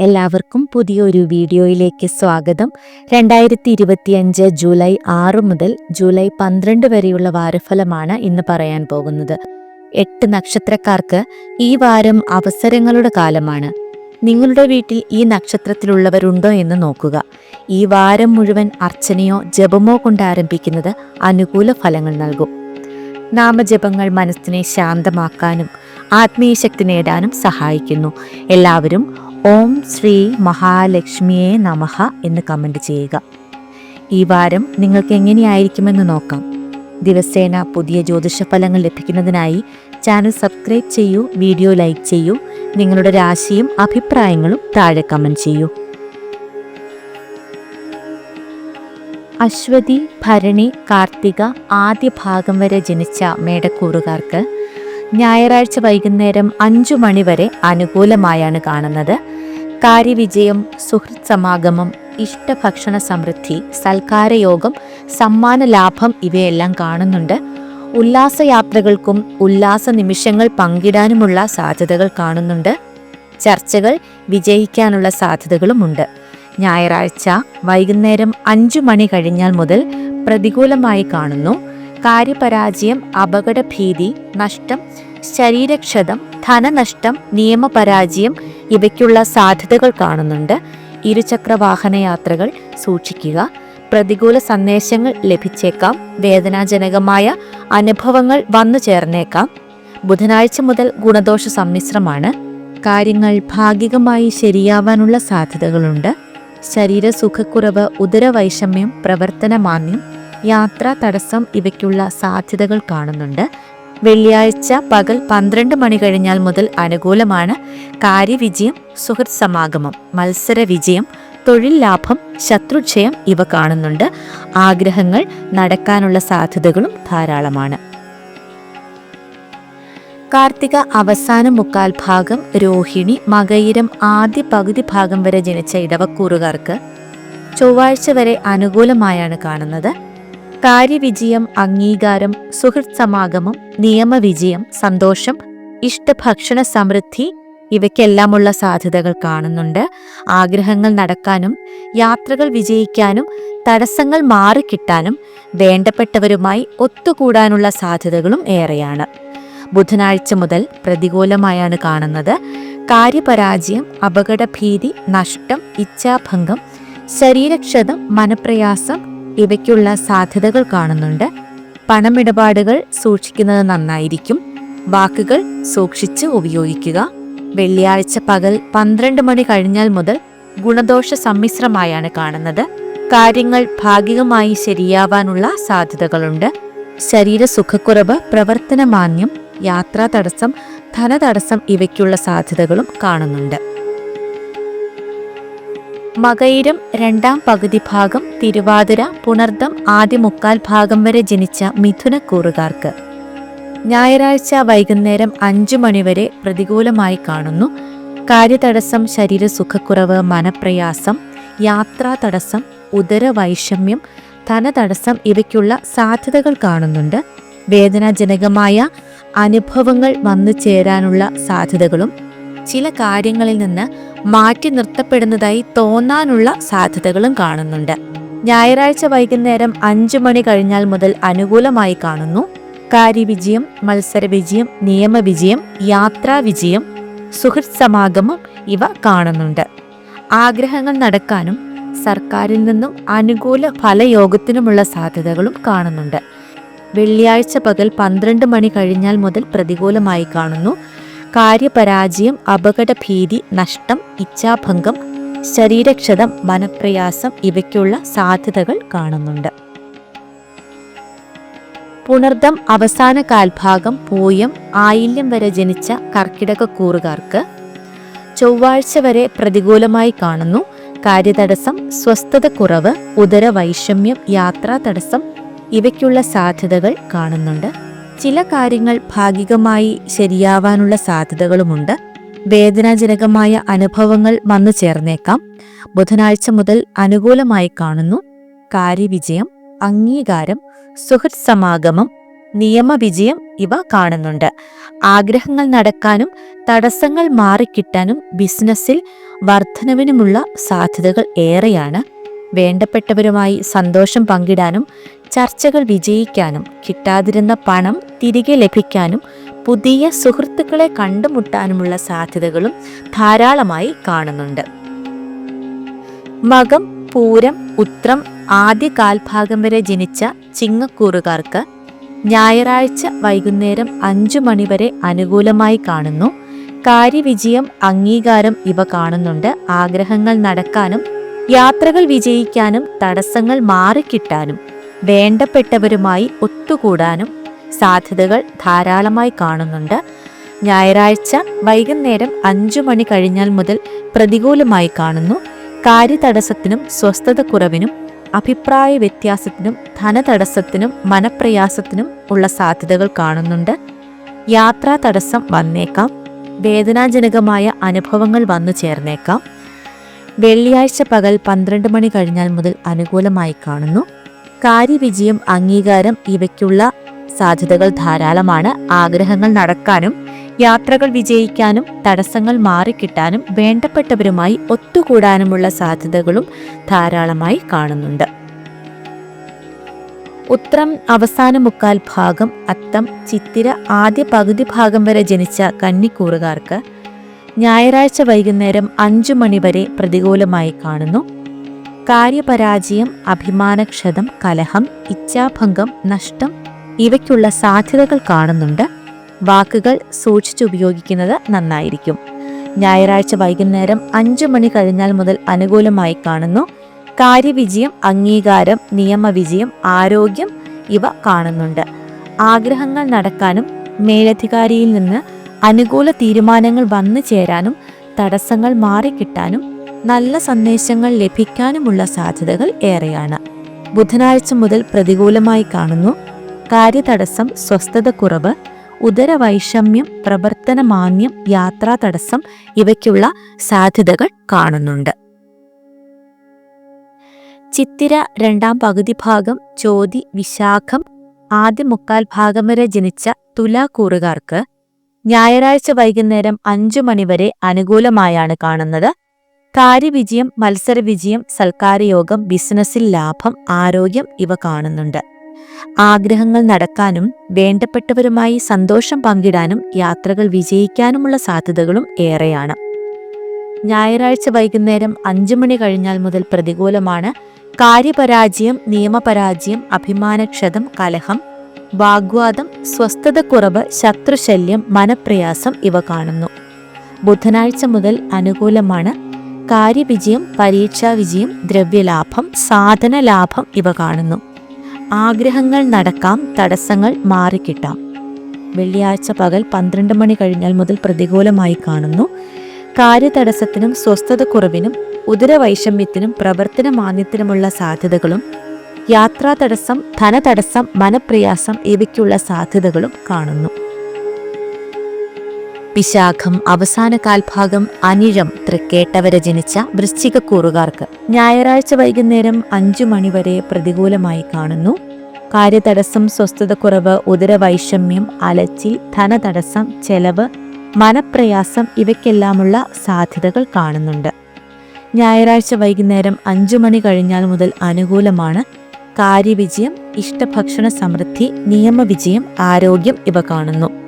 എല്ലാവർക്കും പുതിയൊരു വീഡിയോയിലേക്ക് സ്വാഗതം. രണ്ടായിരത്തി ഇരുപത്തിയഞ്ച് ജൂലൈ ആറ് മുതൽ ജൂലൈ പന്ത്രണ്ട് വരെയുള്ള വാരഫലമാണ് ഇന്ന് പറയാൻ പോകുന്നത്. എട്ട് നക്ഷത്രക്കാർക്ക് ഈ വാരം അവസരങ്ങളുടെ കാലമാണ്. നിങ്ങളുടെ വീട്ടിൽ ഈ നക്ഷത്രത്തിലുള്ളവരുണ്ടോ എന്ന് നോക്കുക. ഈ വാരം മുഴുവൻ അർച്ചനയോ ജപമോ കൊണ്ട് ആരംഭിക്കുന്നത് അനുകൂല ഫലങ്ങൾ നൽകും. നാമജപങ്ങൾ മനസ്സിനെ ശാന്തമാക്കാനും ആത്മീയ ശക്തി നേടാനും സഹായിക്കുന്നു. എല്ലാവരും ഓം ശ്രീ മഹാലക്ഷ്മിയെ നമഹ എന്ന് കമന്റ് ചെയ്യുക. ഈ വാരം നിങ്ങൾക്ക് എങ്ങനെയായിരിക്കുമെന്ന് നോക്കാം. ദിവസേന പുതിയ ജ്യോതിഷ ഫലങ്ങൾ ലഭിക്കുന്നതിനായി ചാനൽ സബ്സ്ക്രൈബ് ചെയ്യൂ വീഡിയോ ലൈക്ക് ചെയ്യൂ നിങ്ങളുടെ രാശിയും അഭിപ്രായങ്ങളും താഴെ കമന്റ് ചെയ്യൂ. അശ്വതി ഭരണി കാർത്തിക ആദ്യ ഭാഗം വരെ ജനിച്ച മേടക്കൂറുകാർക്ക് ഞായറാഴ്ച വൈകുന്നേരം അഞ്ചു മണിവരെ അനുകൂലമായാണ് കാണുന്നത്. കാര്യവിജയം സുഹൃത് സമാഗമം ഇഷ്ടഭക്ഷണ സമൃദ്ധി സൽക്കാരയോഗം സമ്മാന ലാഭം ഇവയെല്ലാം കാണുന്നുണ്ട്. ഉല്ലാസയാത്രകൾക്കും ഉല്ലാസ നിമിഷങ്ങൾ പങ്കിടാനുമുള്ള സാധ്യതകൾ കാണുന്നുണ്ട്. ചർച്ചകൾ വിജയിക്കാനുള്ള സാധ്യതകളുമുണ്ട്. ഞായറാഴ്ച വൈകുന്നേരം അഞ്ചു മണി കഴിഞ്ഞാൽ മുതൽ പ്രതികൂലമായി കാണുന്നു. കാര്യപരാജയം അപകടഭീതി നഷ്ടം ശരീരക്ഷതം ധനനഷ്ടം നിയമപരാജയം ഇവയ്ക്കുള്ള സാധ്യതകൾ കാണുന്നുണ്ട്. ഇരുചക്ര വാഹന യാത്രകൾ സൂക്ഷിക്കുക. പ്രതികൂല സന്ദേശങ്ങൾ ലഭിച്ചേക്കാം. വേദനാജനകമായ അനുഭവങ്ങൾ വന്നു ചേർന്നേക്കാം. ബുധനാഴ്ച മുതൽ ഗുണദോഷ സമ്മിശ്രമാണ്. കാര്യങ്ങൾ ഭാഗികമായി ശരിയാവാനുള്ള സാധ്യതകളുണ്ട്. ശരീരസുഖക്കുറവ് ഉദരവൈഷമ്യം പ്രവർത്തനമാന്യം യാത്രാ തടസ്സം ഇവയ്ക്കുള്ള സാധ്യതകൾ കാണുന്നുണ്ട്. വെള്ളിയാഴ്ച പകൽ പന്ത്രണ്ട് മണി കഴിഞ്ഞാൽ മുതൽ അനുകൂലമാണ്. കാര്യവിജയം സുഹൃത് സമാഗമം മത്സര വിജയം തൊഴിൽ ലാഭം ശത്രുക്ഷയം ഇവ കാണുന്നുണ്ട്. ആഗ്രഹങ്ങൾ നടക്കാനുള്ള സാധ്യതകളും ധാരാളമാണ്. കാർത്തിക അവസാന മുക്കാൽ ഭാഗം രോഹിണി മകയിരം ആദ്യ പകുതി ഭാഗം വരെ ജനിച്ച ഇടവക്കൂറുകാർക്ക് ചൊവ്വാഴ്ച വരെ അനുകൂലമായാണ് കാണുന്നത്. കാര്യവിജയം അംഗീകാരം സുഹൃത് സമാഗമം നിയമവിജയം സന്തോഷം ഇഷ്ടഭക്ഷണ സമൃദ്ധി ഇവയ്ക്കെല്ലാമുള്ള സാധ്യതകൾ കാണുന്നുണ്ട്. ആഗ്രഹങ്ങൾ നടക്കാനും യാത്രകൾ വിജയിക്കാനും തടസ്സങ്ങൾ മാറിക്കിട്ടാനും വേണ്ടപ്പെട്ടവരുമായി ഒത്തുകൂടാനുള്ള സാധ്യതകളും ഏറെയാണ്. ബുധനാഴ്ച മുതൽ പ്രതികൂലമായാണ് കാണുന്നത്. കാര്യപരാജയം അപകടഭീതി നഷ്ടം ഇച്ഛാഭംഗം ശരീരക്ഷതം മനപ്രയാസം ഇവയ്ക്കുള്ള സാധ്യതകൾ കാണുന്നുണ്ട്. പണമിടപാടുകൾ സൂക്ഷിക്കുന്നത് നന്നായിരിക്കും. വാക്കുകൾ സൂക്ഷിച്ച് ഉപയോഗിക്കുക. വെള്ളിയാഴ്ച പകൽ പന്ത്രണ്ട് മണി കഴിഞ്ഞാൽ മുതൽ ഗുണദോഷ സമ്മിശ്രമായാണ് കാണുന്നത്. കാര്യങ്ങൾ ഭാഗികമായി ശരിയാവാനുള്ള സാധ്യതകളുണ്ട്. ശരീരസുഖക്കുറവ് പ്രവർത്തനമാന്യം യാത്രാ തടസ്സം ധനതടസ്സം ഇവയ്ക്കുള്ള സാധ്യതകളും കാണുന്നുണ്ട്. മകയിരം രണ്ടാം പകുതി ഭാഗം തിരുവാതിര പുണർദം ആദ്യ മുക്കാൽ ഭാഗം വരെ ജനിച്ച മിഥുനക്കൂറുകാർക്ക് ഞായറാഴ്ച വൈകുന്നേരം അഞ്ചു മണിവരെ പ്രതികൂലമായി കാണുന്നു. കാര്യതടസ്സം ശരീരസുഖക്കുറവ് മനപ്രയാസം യാത്രാ തടസ്സം ഉദരവൈഷമ്യം ധനതടസ്സം ഇവയ്ക്കുള്ള സാധ്യതകൾ കാണുന്നുണ്ട്. വേദനാജനകമായ അനുഭവങ്ങൾ വന്നു ചേരാനുള്ള സാധ്യതകളും ചില കാര്യങ്ങളിൽ നിന്ന് മാറ്റി നിർത്തപ്പെടുന്നതായി തോന്നാനുള്ള സാധ്യതകളും കാണുന്നുണ്ട്. ഞായറാഴ്ച വൈകുന്നേരം അഞ്ചു മണി കഴിഞ്ഞാൽ മുതൽ അനുകൂലമായി കാണുന്നു. കാര്യവിജയം മത്സരവിജയം നിയമവിജയം യാത്രാവിജയം സുഹൃത് സമാഗമം ഇവ കാണുന്നുണ്ട്. ആഗ്രഹങ്ങൾ നടക്കാനും സർക്കാരിൽ നിന്നും അനുകൂല ഫലയോഗത്തിനുമുള്ള സാധ്യതകളും കാണുന്നുണ്ട്. വെള്ളിയാഴ്ച പകൽ പന്ത്രണ്ട് മണി കഴിഞ്ഞാൽ മുതൽ പ്രതികൂലമായി കാണുന്നു. കാര്യപരാജയം അപകടഭീതി നഷ്ടം ഇച്ഛാഭംഗം ശരീരക്ഷതം മനപ്രയാസം ഇവയ്ക്കുള്ള സാധ്യതകൾ കാണുന്നുണ്ട്. പുണർദം അവസാന കാൽഭാഗം പൂയം ആയില്യം വരെ ജനിച്ച കർക്കിടക കൂറുകാർക്ക് ചൊവ്വാഴ്ച വരെ പ്രതികൂലമായി കാണുന്നു. കാര്യതടസ്സം സ്വസ്ഥത കുറവ് ഉദരവൈഷമ്യം യാത്രാ തടസ്സം ഇവയ്ക്കുള്ള സാധ്യതകൾ കാണുന്നുണ്ട്. ചില കാര്യങ്ങൾ ഭാഗികമായി ശരിയാവാനുള്ള സാധ്യതകളുമുണ്ട്. വേദനാജനകമായ അനുഭവങ്ങൾ വന്നു ചേർന്നേക്കാം. ബുധനാഴ്ച മുതൽ അനുകൂലമായി കാണുന്നു. കാര്യവിജയം അംഗീകാരം സുഹൃത് സമാഗമം നിയമവിജയം ഇവ കാണുന്നുണ്ട്. ആഗ്രഹങ്ങൾ നടക്കാനും തടസ്സങ്ങൾ മാറിക്കിട്ടാനും ബിസിനസ്സിൽ വർധനവിനുമുള്ള സാധ്യതകൾ ഏറെയാണ്. വേണ്ടപ്പെട്ടവരുമായി സന്തോഷം പങ്കിടാനും ചർച്ചകൾ വിജയിക്കാനും കിട്ടാതിരുന്ന പണം തിരികെ ലഭിക്കാനും പുതിയ സുഹൃത്തുക്കളെ കണ്ടുമുട്ടാനുമുള്ള സാധ്യതകളും ധാരാളമായി കാണുന്നുണ്ട്. മകം പൂരം ഉത്രം ആദ്യ കാൽഭാഗം വരെ ജനിച്ച ചിങ്ങക്കൂറുകാർക്ക് ഞായറാഴ്ച വൈകുന്നേരം അഞ്ചു മണിവരെ അനുകൂലമായി കാണുന്നു. കാര്യവിജയം അംഗീകാരം ഇവ കാണുന്നുണ്ട്. ആഗ്രഹങ്ങൾ നടക്കാനും യാത്രകൾ വിജയിക്കാനും തടസ്സങ്ങൾ മാറിക്കിട്ടാനും വേണ്ടപ്പെട്ടവരുമായി ഒത്തുകൂടാനും സാധ്യതകൾ ധാരാളമായി കാണുന്നുണ്ട്. ഞായറാഴ്ച വൈകുന്നേരം അഞ്ചു മണി കഴിഞ്ഞാൽ മുതൽ പ്രതികൂലമായി കാണുന്നു. കാര്യതടസ്സത്തിനും സ്വസ്ഥതക്കുറവിനും അഭിപ്രായ വ്യത്യാസത്തിനും ധനതടസ്സത്തിനും മനപ്രയാസത്തിനും ഉള്ള സാധ്യതകൾ കാണുന്നുണ്ട്. യാത്രാ തടസ്സം വന്നേക്കാം. വേദനാജനകമായ അനുഭവങ്ങൾ വന്നു ചേർന്നേക്കാം. വെള്ളിയാഴ്ച പകൽ പന്ത്രണ്ട് മണി കഴിഞ്ഞാൽ മുതൽ അനുകൂലമായി കാണുന്നു. കാര്യവിജയം അംഗീകാരം ഇവയ്ക്കുള്ള സാധ്യതകൾ ധാരാളമാണ്. ആഗ്രഹങ്ങൾ നടക്കാനും യാത്രകൾ വിജയിക്കാനും തടസ്സങ്ങൾ മാറിക്കിട്ടാനും വേണ്ടപ്പെട്ടവരുമായി ഒത്തുകൂടാനുമുള്ള സാധ്യതകളും ധാരാളമായി കാണുന്നുണ്ട്. ഉത്രം അവസാന മുക്കാൽ ഭാഗം അത്തം ചിത്തിര ആദ്യ പകുതി ഭാഗം വരെ ജനിച്ച കന്നിക്കൂറുകാർക്ക് ഞായറാഴ്ച വൈകുന്നേരം അഞ്ചു മണിവരെ പ്രതികൂലമായി കാണുന്നു. കാര്യപരാജയം അഭിമാനക്ഷതം കലഹം ഇച്ഛാഭംഗം നഷ്ടം ഇവയ്ക്കുള്ള സാധ്യതകൾ കാണുന്നുണ്ട്. വാക്കുകൾ സൂക്ഷിച്ചുപയോഗിക്കുന്നത് നന്നായിരിക്കും. ഞായറാഴ്ച വൈകുന്നേരം അഞ്ചു മണി കഴിഞ്ഞാൽ മുതൽ അനുകൂലമായി കാണുന്നു. കാര്യവിജയം അംഗീകാരം നിയമവിജയം ആരോഗ്യം ഇവ കാണുന്നുണ്ട്. ആഗ്രഹങ്ങൾ നടക്കാനും മേലധികാരിയിൽ നിന്ന് അനുകൂല തീരുമാനങ്ങൾ വന്നു ചേരാനും തടസ്സങ്ങൾ മാറിക്കിട്ടാനും നല്ല സന്ദേശങ്ങൾ ലഭിക്കാനുമുള്ള സാധ്യതകൾ ഏറെയാണ്. ബുധനാഴ്ച മുതൽ പ്രതികൂലമായി കാണുന്നു. കാര്യതടസ്സം സ്വസ്ഥതക്കുറവ് ഉദരവൈഷമ്യം പ്രവർത്തനമാന്യം യാത്രാ തടസ്സം ഇവയ്ക്കുള്ള സാധ്യതകൾ കാണുന്നുണ്ട്. ചിത്തിര രണ്ടാം പകുതി ഭാഗം ചോതി വിശാഖം ആദ്യ മുക്കാൽ ഭാഗം വരെ ജനിച്ച തുലാക്കൂറുകാർക്ക് ഞായറാഴ്ച വൈകുന്നേരം അഞ്ചു മണിവരെ അനുകൂലമായാണ് കാണുന്നത്. കാര്യവിജയം മത്സരവിജയം സൽക്കാരയോഗം ബിസിനസ്സിൽ ലാഭം ആരോഗ്യം ഇവ കാണുന്നുണ്ട്. ആഗ്രഹങ്ങൾ നടക്കാനും വേണ്ടപ്പെട്ടവരുമായി സന്തോഷം പങ്കിടാനും യാത്രകൾ വിജയിക്കാനുമുള്ള സാധ്യതകളും ഏറെയാണ്. ഞായറാഴ്ച വൈകുന്നേരം അഞ്ചു മണി കഴിഞ്ഞാൽ മുതൽ പ്രതികൂലമാണ്. കാര്യപരാജയം നിയമപരാജയം അഭിമാനക്ഷതം കലഹം വാഗ്വാദം സ്വസ്ഥതക്കുറവ് ശത്രുശല്യം മനപ്രയാസം ഇവ കാണുന്നു. ബുധനാഴ്ച മുതൽ അനുകൂലമാണ്. കാര്യവിജയം പരീക്ഷാ വിജയം ദ്രവ്യലാഭം സാധന ലാഭം ഇവ കാണുന്നു. ആഗ്രഹങ്ങൾ നടക്കാം തടസ്സങ്ങൾ മാറിക്കിട്ടാം. വെള്ളിയാഴ്ച പകൽ പന്ത്രണ്ട് മണി കഴിഞ്ഞാൽ മുതൽ പ്രതികൂലമായി കാണുന്നു. കാര്യതടസ്സത്തിനും സ്വസ്ഥതക്കുറവിനും ഉദരവൈഷമ്യത്തിനും പ്രവർത്തന മാന്യത്തിനുമുള്ള സാധ്യതകളും യാത്രാ തടസ്സം ധനതടസ്സം മനപ്രയാസം ഇവയ്ക്കുള്ള സാധ്യതകളും കാണുന്നു. വിശാഖം അവസാന കാൽഭാഗം അനിഴം തൃക്കേട്ടവരെ ജനിച്ച വൃശ്ചികക്കൂറുകാർക്ക് ഞായറാഴ്ച വൈകുന്നേരം അഞ്ചു മണിവരെ പ്രതികൂലമായി കാണുന്നു. കാര്യതടസ്സം സ്വസ്ഥതക്കുറവ് ഉദരവൈഷമ്യം അലച്ചിൽ ധനതടസ്സം ചെലവ് മനപ്രയാസം ഇവയ്ക്കെല്ലാമുള്ള സാധ്യതകൾ കാണുന്നുണ്ട്. ഞായറാഴ്ച വൈകുന്നേരം അഞ്ചു മണി കഴിഞ്ഞാൽ മുതൽ അനുകൂലമാണ്. കാര്യവിജയം ഇഷ്ടഭക്ഷണ സമൃദ്ധി നിയമവിജയം ആരോഗ്യം ഇവ കാണുന്നു.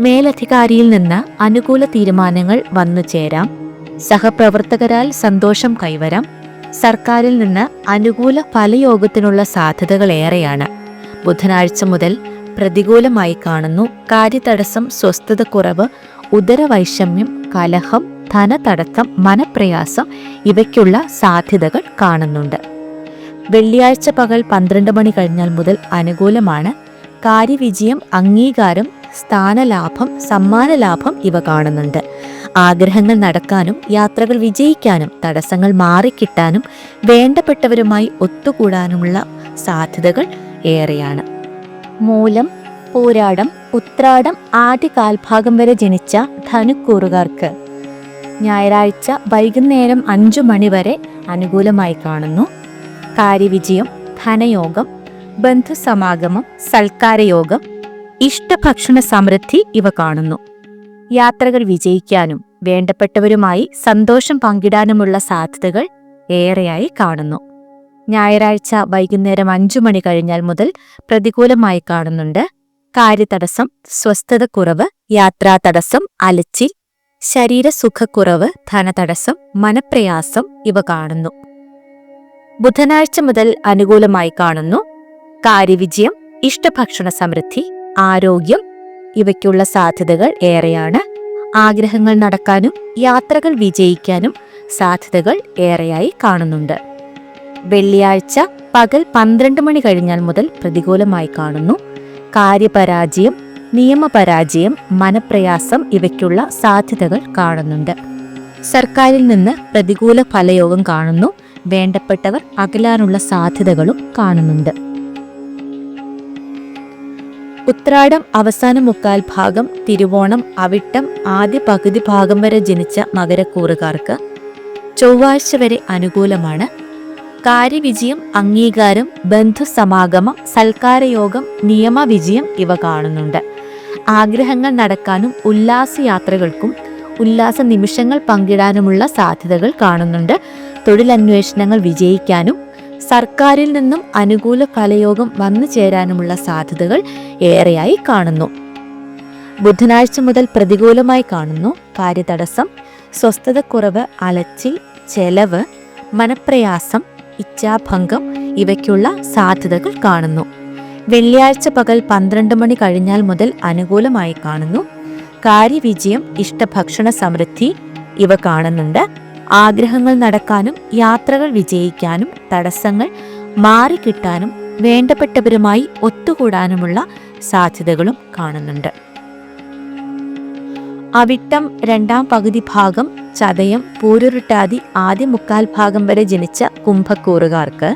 മേലധികാരിയിൽ നിന്ന് അനുകൂല തീരുമാനങ്ങൾ വന്നു ചേരാം. സഹപ്രവർത്തകരാൽ സന്തോഷം കൈവരാം. സർക്കാരിൽ നിന്ന് അനുകൂല ഫലയോഗത്തിനുള്ള സാധ്യതകൾ ഏറെയാണ് ബുധനാഴ്ച മുതൽ പ്രതികൂലമായി കാണുന്നു. കാര്യതടസ്സം സ്വസ്ഥതക്കുറവ് ഉദരവൈഷമ്യം കലഹം ധനതടസ്സം മനപ്രയാസം ഇവയ്ക്കുള്ള സാധ്യതകൾ കാണുന്നുണ്ട്. വെള്ളിയാഴ്ച പകൽ പന്ത്രണ്ട് മണി കഴിഞ്ഞാൽ മുതൽ അനുകൂലമാണ്. കാര്യവിജയം അംഗീകാരം സ്ഥാനലാഭം സമ്മാനലാഭം ഇവ കാണുന്നുണ്ട്. ആഗ്രഹങ്ങൾ നടക്കാനും യാത്രകൾ വിജയിക്കാനും തടസ്സങ്ങൾ മാറിക്കിട്ടാനും വേണ്ടപ്പെട്ടവരുമായി ഒത്തുകൂടാനുമുള്ള സാധ്യതകൾ ഏറെയാണ്. മൂലം പോരാടം ഉത്രാടം ആദ്യ കാൽഭാഗം വരെ ജനിച്ച ധനുക്കൂറുകാർക്ക്. ഞായറാഴ്ച വൈകുന്നേരം അഞ്ചു മണിവരെ അനുകൂലമായി കാണുന്നു. കാര്യവിജയം ധനയോഗം ബന്ധുസമാഗമം സൽക്കാരയോഗം ഇഷ്ടഭക്ഷണ സമൃദ്ധി ഇവ കാണുന്നു. യാത്രകൾ വിജയിക്കാനും വേണ്ടപ്പെട്ടവരുമായി സന്തോഷം പങ്കിടാനുമുള്ള സാധ്യതകൾ ഏറെയായി കാണുന്നു. ഞായറാഴ്ച വൈകുന്നേരം അഞ്ചു മണി കഴിഞ്ഞാൽ മുതൽ പ്രതികൂലമായി കാണുന്നുണ്ട്. കാര്യതടസ്സം സ്വസ്ഥതക്കുറവ് യാത്രാ തടസ്സം അലച്ചിൽ ശരീരസുഖക്കുറവ് ധനതടസ്സം മനപ്രയാസം ഇവ കാണുന്നു. ബുധനാഴ്ച മുതൽ അനുകൂലമായി കാണുന്നു. കാര്യവിജയം ഇഷ്ടഭക്ഷണ സമൃദ്ധി ആരോഗ്യം ഇവയ്ക്കുള്ള സാധ്യതകൾ ഏറെയാണ്. ആഗ്രഹങ്ങൾ നടക്കാനും യാത്രകൾ വിജയിക്കാനും സാധ്യതകൾ ഏറെയായി കാണുന്നുണ്ട്. വെള്ളിയാഴ്ച പകൽ പന്ത്രണ്ട് മണി കഴിഞ്ഞാൽ മുതൽ പ്രതികൂലമായി കാണുന്നു. കാര്യപരാജയം നിയമപരാജയം മനപ്രയാസം ഇവയ്ക്കുള്ള സാധ്യതകൾ കാണുന്നുണ്ട്. സർക്കാരിൽ നിന്ന് പ്രതികൂല ഫലയോഗം കാണുന്നു. വേണ്ടപ്പെട്ടവർ അകലാനുള്ള സാധ്യതകളും കാണുന്നുണ്ട്. ഉത്രാടം അവസാന മുക്കാൽ ഭാഗം തിരുവോണം അവിട്ടം ആദ്യ പകുതി ഭാഗം വരെ ജനിച്ച മകരക്കൂറുകാർക്ക് ചൊവ്വാഴ്ച വരെ അനുകൂലമാണ്. കാര്യവിജയം അംഗീകാരം ബന്ധുസമാഗമം സൽക്കാരയോഗം നിയമവിജയം ഇവ കാണുന്നുണ്ട്. ആഗ്രഹങ്ങൾ നടക്കാനും ഉല്ലാസയാത്രകൾക്കും ഉല്ലാസ നിമിഷങ്ങൾ പങ്കിടാനുമുള്ള സാധ്യതകൾ കാണുന്നുണ്ട്. തൊഴിലന്വേഷണങ്ങൾ വിജയിക്കാനും സർക്കാരിൽ നിന്നും അനുകൂല ഫലയോഗം വന്നു ചേരാനുമുള്ള സാധ്യതകൾ ഏറെയായി കാണുന്നു. ബുധനാഴ്ച മുതൽ പ്രതികൂലമായി കാണുന്നു. കാര്യതടസ്സം സ്വസ്ഥതക്കുറവ് അലച്ചിൽ ചെലവ് മനപ്രയാസം ഇച്ഛാഭംഗം ഇവയ്ക്കുള്ള സാധ്യതകൾ കാണുന്നു. വെള്ളിയാഴ്ച പകൽ പന്ത്രണ്ട് മണി കഴിഞ്ഞാൽ മുതൽ അനുകൂലമായി കാണുന്നു. കാര്യവിജയം ഇഷ്ടഭക്ഷണ സമൃദ്ധി ഇവ കാണുന്നുണ്ട്. ആഗ്രഹങ്ങൾ നടക്കാനും യാത്രകൾ വിജയിക്കാനും തടസ്സങ്ങൾ മാറിക്കിട്ടാനും വേണ്ടപ്പെട്ടവരുമായി ഒത്തുകൂടാനുമുള്ള സാധ്യതകളും കാണുന്നുണ്ട്. അവിട്ടം രണ്ടാം പകുതി ഭാഗം ചതയം പൂരുരുട്ടാതി ആദ്യ മുക്കാൽ ഭാഗം വരെ ജനിച്ച കുംഭക്കൂറുകാർക്ക്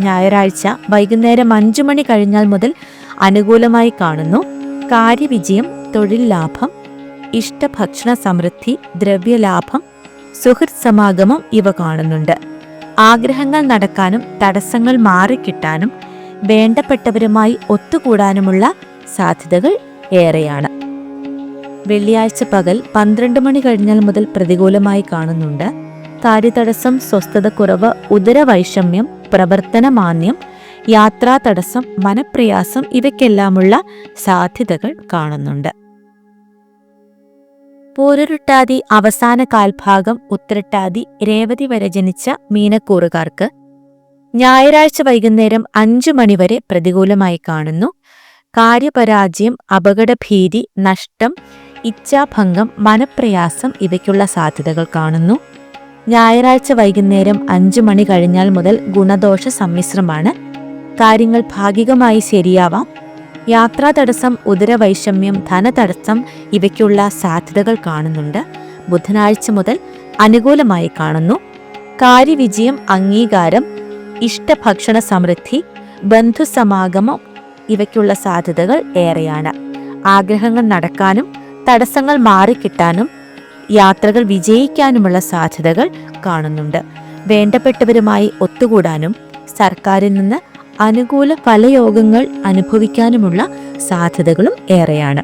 ഞായറാഴ്ച വൈകുന്നേരം അഞ്ചു മണി കഴിഞ്ഞാൽ മുതൽ അനുകൂലമായി കാണുന്നു. കാര്യവിജയം തൊഴിൽ ലാഭം ഇഷ്ടഭക്ഷണ സമൃദ്ധി ദ്രവ്യലാഭം സുഹൃത് സമാഗമം ഇവ കാണുന്നുണ്ട്. ആഗ്രഹങ്ങൾ നടക്കാനും തടസ്സങ്ങൾ മാറിക്കിട്ടാനും വേണ്ടപ്പെട്ടവരുമായി ഒത്തുകൂടാനുമുള്ള സാധ്യതകൾ ഏറെയാണ്. വെള്ളിയാഴ്ച പകൽ പന്ത്രണ്ട് മണി കഴിഞ്ഞാൽ മുതൽ പ്രതികൂലമായി കാണുന്നുണ്ട്. കാര്യതടസ്സം സ്വസ്ഥതക്കുറവ് ഉദരവൈഷമ്യം പ്രവർത്തനമാന്യം യാത്രാ തടസ്സം മനപ്രയാസം ഇവയ്ക്കെല്ലാമുള്ള സാധ്യതകൾ കാണുന്നുണ്ട്. പൂരുരുട്ടാതി അവസാന കാൽഭാഗം ഉത്തരട്ടാതി രേവതി വരെ ജനിച്ച മീനക്കൂറുകാർക്ക് ഞായറാഴ്ച വൈകുന്നേരം അഞ്ചു മണിവരെ പ്രതികൂലമായി കാണുന്നു. കാര്യപരാജയം അപകടഭീതി നഷ്ടം ഇച്ഛാഭംഗം മനപ്രയാസം ഇവയ്ക്കുള്ള സാധ്യതകൾ കാണുന്നു. ഞായറാഴ്ച വൈകുന്നേരം അഞ്ചു മണി കഴിഞ്ഞാൽ മുതൽ ഗുണദോഷ സമ്മിശ്രമാണ്. കാര്യങ്ങൾ ഭാഗികമായി ശരിയാവാം. യാത്രാ തടസ്സം ഉദരവൈഷമ്യം ധനതടസ്സം ഇവയ്ക്കുള്ള സാധ്യതകൾ കാണുന്നുണ്ട്. ബുധനാഴ്ച മുതൽ അനുകൂലമായി കാണുന്നു. കാര്യവിജയം അംഗീകാരം ഇഷ്ടഭക്ഷണ സമൃദ്ധി ബന്ധുസമാഗമം ഇവയ്ക്കുള്ള സാധ്യതകൾ ഏറെയാണ്. ആഗ്രഹങ്ങൾ നടക്കാനും തടസ്സങ്ങൾ മാറിക്കിട്ടാനും യാത്രകൾ വിജയിക്കാനുമുള്ള സാധ്യതകൾ കാണുന്നുണ്ട്. വേണ്ടപ്പെട്ടവരുമായി ഒത്തുകൂടാനും സർക്കാരിൽ നിന്ന് അനുകൂല ഫലയോഗങ്ങൾ അനുഭവിക്കാനുമുള്ള സാധ്യതകളും ഏറെയാണ്.